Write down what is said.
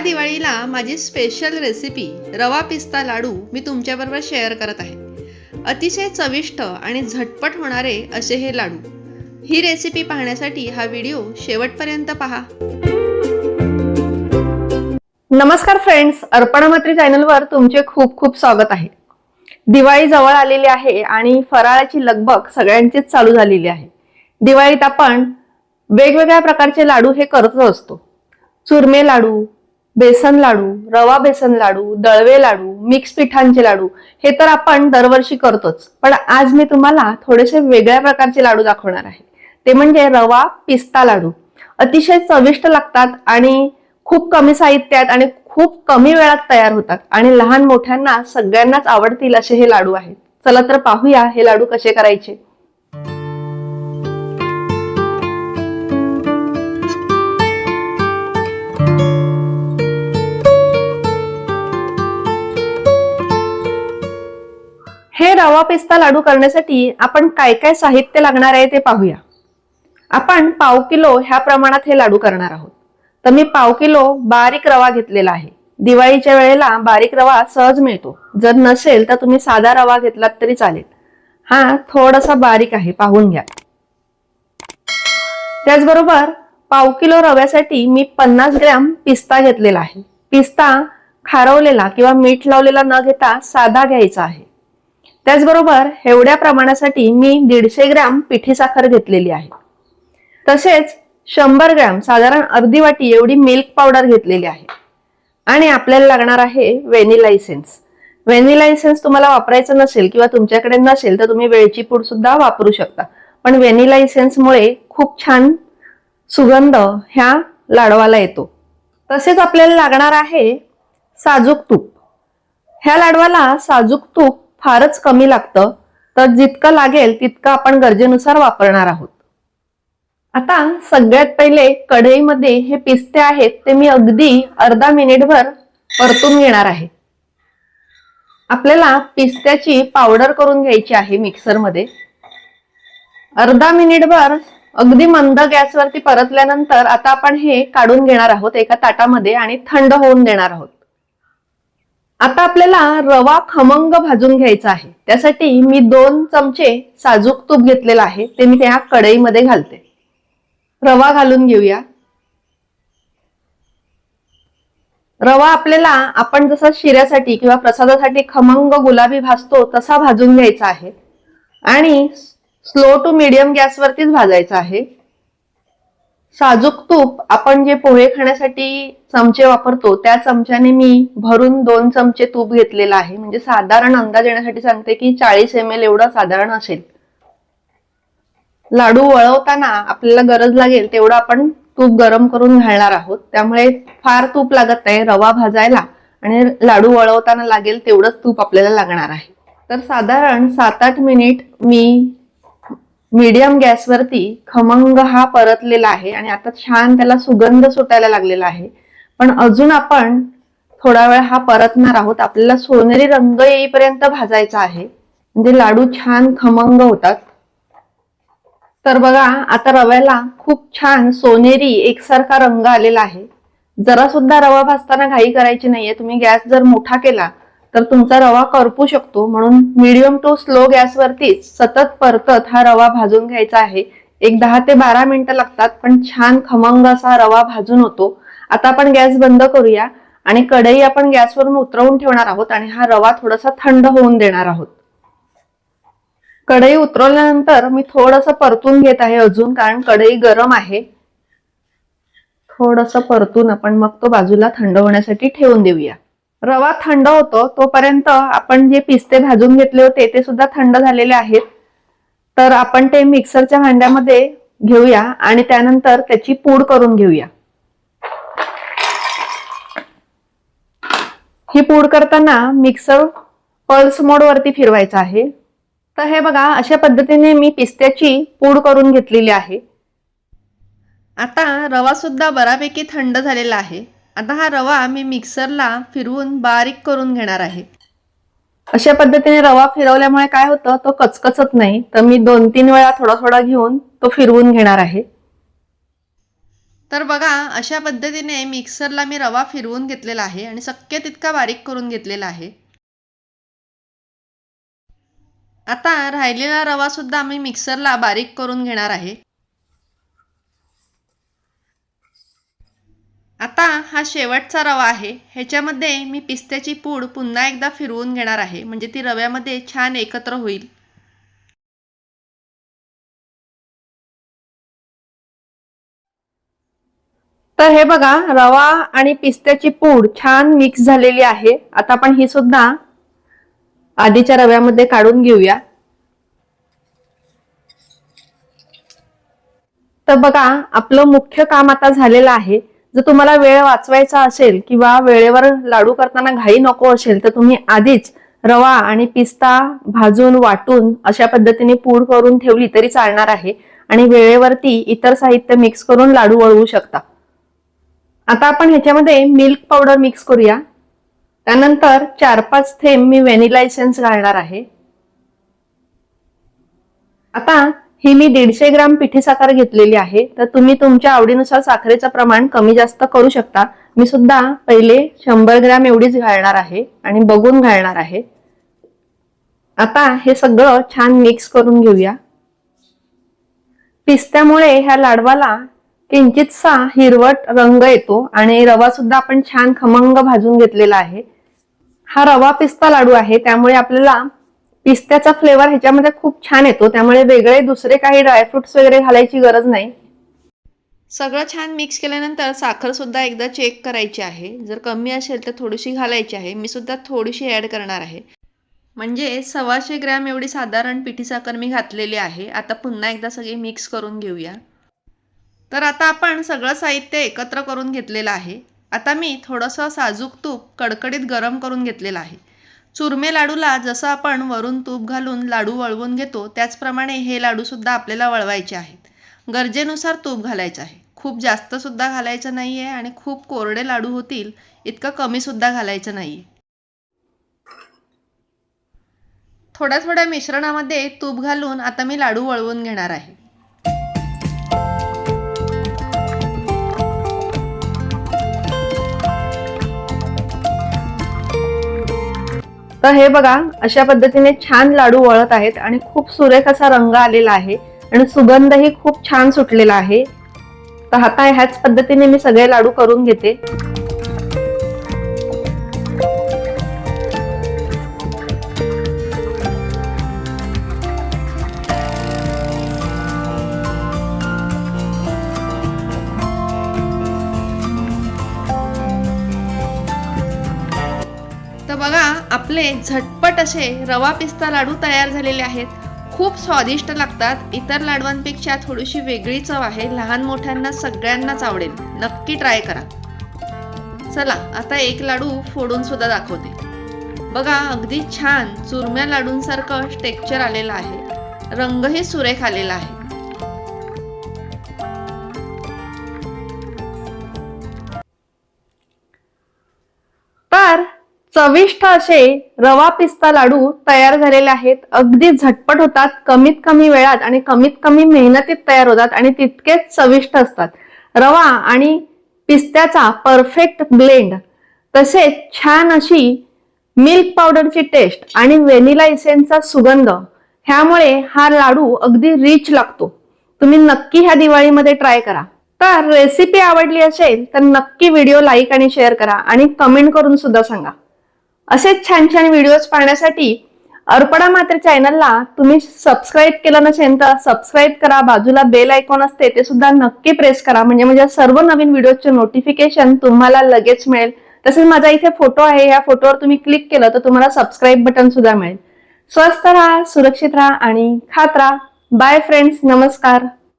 दिवाळीला माझी special recipe रवा पिस्ता लाडू मी तुमच्याबरोबर शेअर करत आहे. अतिशय चविष्ट आणि झटपट होणारे असे हे लाडू. ही रेसिपी पाहण्यासाठी हा व्हिडिओ शेवटपर्यंत पहा. नमस्कार फ्रेंड्स अर्पणामात्री चॅनलवर तुमचे खूप खूप स्वागत आहे. दिवाळी जवळ आलेली आहे आणि फराळाची लगबग सगळ्यांचीच चालू झालेली आहे. दिवाळीत आपण वेगवेगळ्या प्रकारचे लाडू हे करत असतो. चुरमे लाडू बेसन लाडू रवा बेसन लाडू दळवे लाडू मिक्स पिठांचे लाडू हे तर आपण दरवर्षी करतोच. पण आज मी तुम्हाला थोडेसे वेगळ्या प्रकारचे लाडू दाखवणार आहे. ते म्हणजे रवा पिस्ता लाडू. अतिशय चविष्ट लागतात आणि खूप कमी साहित्यात आणि खूप कमी वेळात तयार होतात. आणि लहान मोठ्यांना सगळ्यांनाच आवडतील असे हे लाडू आहेत. चला तर पाहूया हे लाडू कसे करायचे. हे रवा पिस्ता लाडू करण्यासाठी आपण काय काय साहित्य लागणार आहे ते पाहूया. आपण पाव किलो ह्या प्रमाणात हे लाडू करणार आहोत. तर मी पाव किलो बारीक रवा घेतलेला आहे. दिवाळीच्या वेळेला बारीक रवा सहज मिळतो. जर नसेल तर तुम्ही साधा रवा घेतलात तरी चालेल. हा थोडासा बारीक आहे पाहून घ्या. त्याचबरोबर पाव किलो रव्यासाठी मी पन्नास ग्रॅम पिस्ता घेतलेला आहे. पिस्ता खारवलेला किंवा मीठ लावलेला न घेता साधा घ्यायचा आहे. त्याचबरोबर एवढ्या प्रमाणासाठी मी दीडशे ग्रॅम पिठी साखर घेतलेली आहे. तसेच शंभर ग्रॅम साधारण अर्धी वाटी एवढी मिल्क पावडर घेतलेली आहे. आणि आपल्याला लागणार आहे व्हॅनिला इसेन्स व्हॅनिला इसेन्स तुम्हाला वापरायचं नसेल किंवा तुमच्याकडे नसेल तर तुम्ही वेलची पूड सुद्धा वापरू शकता. पण व्हॅनिला इसेन्समुळे खूप छान सुगंध ह्या लाडवाला येतो. तसेच आपल्याला लागणार आहे साजूक तूप. ह्या लाडवाला साजूक तूप फारच कमी लागतं तर जितकं लागेल तितकं आपण गरजेनुसार वापरणार आहोत. आता सगळ्यात पहिले कढईमध्ये हे पिस्ते आहेत ते मी अगदी अर्धा मिनिटभर परतून घेणार आहे. आपल्याला पिस्त्याची पावडर करून घ्यायची आहे मिक्सरमध्ये. अर्धा मिनिटभर अगदी मंद गॅसवरती परतल्यानंतर आता आपण हे काढून घेणार आहोत एका ताटामध्ये आणि थंड होऊन देणार आहोत. आता आपल्याला रवा खमंग भाजून घ्यायचा आहे. त्यासाठी मी दोन चमचे साजूक तूप घेतलेलं आहे. ते मी त्या कढईमध्ये घालते. रवा घालून घेऊया. रवा आपल्याला आपण जसा शिऱ्यासाठी किंवा प्रसादासाठी खमंग गुलाबी भाजतो तसा भाजून घ्यायचा आहे. आणि स्लो टू मिडियम गॅसवरतीच भाजायचा आहे. साजूक तूप आपण जे पोहे खाण्यासाठी चमचे वापरतो त्या चमच्याने मी भरून दोन चमचे तूप घेतलेलं आहे. म्हणजे साधारण अंदाज येण्यासाठी सांगते की चाळीस एम एल एवढं साधारण असेल. लाडू वळवताना आपल्याला गरज लागेल तेवढं आपण तूप गरम करून घालणार आहोत. त्यामुळे फार तूप लागत नाही रवा भाजायला आणि लाडू वळवताना लागेल तेवढंच तूप आपल्याला लागणार आहे. तर साधारण सात आठ मिनिट मी मीडियम गॅसवरती खमंग हा परतलेला आहे आणि आता छान त्याला सुगंध सुटायला लागलेला आहे. पण अजून आपण थोडा वेळ हा परतणार आहोत. आपल्याला सोनेरी रंग येईपर्यंत भाजायचा आहे. म्हणजे लाडू छान खमंग होतात. तर बघा आता रव्याला खूप छान सोनेरी एकसारखा रंग आलेला आहे. जरा सुद्धा रवा भाजताना घाई करायची नाहीये. तुम्ही गॅस जर मोठा केला तर तुमचा रवा करपू शकतो. म्हणून मिडियम टू स्लो गॅसवरतीच सतत परतत हा रवा भाजून घ्यायचा आहे. एक दहा ते बारा मिनिटं लागतात पण छान खमंग असा रवा भाजून होतो. आता आपण गॅस बंद करूया आणि कढई आपण गॅसवरून उतरवून ठेवणार आहोत आणि हा रवा थोडासा थंड होऊन देणार आहोत. कढई उतरवल्यानंतर मी थोडस परतून घेत आहे अजून कारण कढई गरम आहे. थोडस परतून आपण मग तो बाजूला थंड होण्यासाठी ठेवून देऊया. रवा थंड होतो तोपर्यंत आपण जे पिस्ते भाजून घेतले होते ते सुद्धा थंड झालेले आहेत. तर आपण ते मिक्सरच्या भांड्यामध्ये घेऊया आणि त्यानंतर त्याची पूड करून घेऊया. ही पूड करताना मिक्सर पल्स मोड वरती फिरवायचा आहे. तर हे बघा अशा पद्धतीने मी पिस्त्याची पूड करून घेतलेली आहे. आता रवा सुद्धा बऱ्यापैकी थंड झालेला आहे. आता हा रवा मी मिक्सरला फिरवून बारीक करून घेणार आहे. अशा पद्धतीने रवा फिरवल्यामुळे काय होतं तो कचकचत नाही. तर मी दोन तीन वेळा थोडा थोडा घेऊन तो फिरवून घेणार आहे. तर बघा अशा पद्धतीने मिक्सरला मी रवा फिरवून घेतलेला आहे आणि शक्य तितका बारीक करून घेतलेला आहे. आता राहिलेला रवा सुद्धा मी मिक्सरला बारीक करून घेणार आहे. आता हा शेवटचा रवा आहे. ह्याच्यामध्ये मी पिस्त्याची पूड पुन्हा एकदा फिरवून घेणार आहे. म्हणजे ती रव्यामध्ये छान एकत्र होईल. तर हे बघा रवा आणि पिस्त्याची पूड छान मिक्स झालेली आहे. आता आपण ही सुद्धा आधीच्या रव्यामध्ये काढून घेऊया. तर बघा आपलं मुख्य काम आता झालेलं आहे. जर तुम्हाला वेळ वाचवायचा असेल किंवा वेळेवर लाडू करताना घाई नको असेल तर तुम्ही आधीच रवा आणि पिस्ता भाजून वाटून अशा पद्धतीने पूड करून ठेवली तरी चालणार आहे आणि वेळेवरती इतर साहित्य मिक्स करून लाडू वळवू शकता. आता आपण ह्याच्यामध्ये मिल्क पावडर मिक्स करूया. त्यानंतर चार पाच थेंब मी व्हॅनिलायसेन्स घालणार आहे. आता ही मी दीडशे ग्राम पिठी साखर घेतलेली आहे. तर तुम्ही तुमच्या आवडीनुसार साखरेचं प्रमाण कमी जास्त करू शकता. मी सुद्धा पहिले शंभर ग्राम एवढीच घालणार आहे आणि बघून घालणार आहे. आता हे सगळं छान मिक्स करून घेऊया. पिस्त्यामुळे ह्या लाडवाला किंचितसा हिरवट रंग येतो आणि रवा सुद्धा आपण छान खमंग भाजून घेतलेला आहे. हा रवा पिस्ता लाडू आहे त्यामुळे आपल्याला पिस्त्याचा फ्लेवर ह्याच्यामध्ये खूप छान येतो. त्यामुळे वेगळे दुसरे काही ड्रायफ्रुट्स वगैरे घालायची गरज नाही. सगळं छान मिक्स केल्यानंतर साखर सुद्धा एकदा चेक करायची आहे. जर कमी असेल तर थोडीशी घालायची आहे. मी सुद्धा थोडीशी ॲड करणार आहे. म्हणजे सव्वाशे ग्रॅम एवढी साधारण पिठी साखर मी घातलेली आहे. आता पुन्हा एकदा सगळी मिक्स करून घेऊया. तर आता आपण सगळं साहित्य एकत्र करून घेतलेलं आहे. आता मी थोडंसं साजूक तूप कडकडीत गरम करून घेतलेलं आहे. चुरमे लाडूला जसं आपण वरून तूप घालून लाडू वळवून घेतो त्याचप्रमाणे हे लाडूसुद्धा आपल्याला वळवायचे आहेत. गरजेनुसार तूप घालायचं आहे. खूप जास्तसुद्धा घालायचं नाही आहे आणि खूप कोरडे लाडू होतील इतकं कमीसुद्धा घालायचं नाही आहे थोड्या थोड्या मिश्रणामध्ये तूप घालून आता मी लाडू वळवून घेणार आहे. तर हे बघा अशा पद्धतीने छान लाडू वळत आहेत आणि खूप सुरेख असा रंग आलेला आहे आणि सुगंधही खूप छान सुटलेला आहे. तर आता ह्याच पद्धतीने मी सगळे लाडू करून घेते. आपले झटपट असे रवा पिस्ता लाडू तयार झालेले आहेत. खूप स्वादिष्ट लागतात. इतर लाडवांपेक्षा थोडीशी वेगळी चव आहे. लहान मोठ्यांना सगळ्यांनाच आवडेल. नक्की ट्राय करा. चला आता एक लाडू फोडून सुद्धा दाखवते. बघा अगदी छान चुरम्या लाडूंसारखं टेक्चर आलेलं आहे. रंगही सुरेख आलेला आहे. चविष्ट असे रवा पिस्ता लाडू तयार झालेले आहेत. अगदी झटपट होतात कमीत कमी वेळात आणि कमीत कमी मेहनतीत तयार होतात आणि तितकेच चविष्ट असतात. रवा आणि पिस्त्याचा परफेक्ट ब्लेंड तसेच छान अशी मिल्क पावडरची टेस्ट आणि व्हेनिला इसेन्सचा सुगंध. ह्यामुळे हा लाडू अगदी रिच लागतो. तुम्ही नक्की ह्या दिवाळीमध्ये ट्राय करा. तर रेसिपी आवडली असेल तर नक्की व्हिडिओ लाईक आणि शेअर करा आणि कमेंट करून सुद्धा सांगा. असेच छान छान व्हिडिओज पाहण्यासाठी अर्पणा मात्र चॅनलला तुम्ही सबस्क्राईब केलं नसेल तर सबस्क्राईब करा. बाजूला बेल आयकॉन असते ते सुद्धा नक्की प्रेस करा. म्हणजे माझ्या सर्व नवीन व्हिडिओचे नोटिफिकेशन तुम्हाला लगेच मिळेल. तसेच माझा इथे फोटो आहे. ह्या फोटोवर तुम्ही क्लिक केलं तर तुम्हाला सबस्क्राईब बटन सुद्धा मिळेल. स्वस्त राहा सुरक्षित राहा आणि खात राहा. बाय फ्रेंड्स नमस्कार.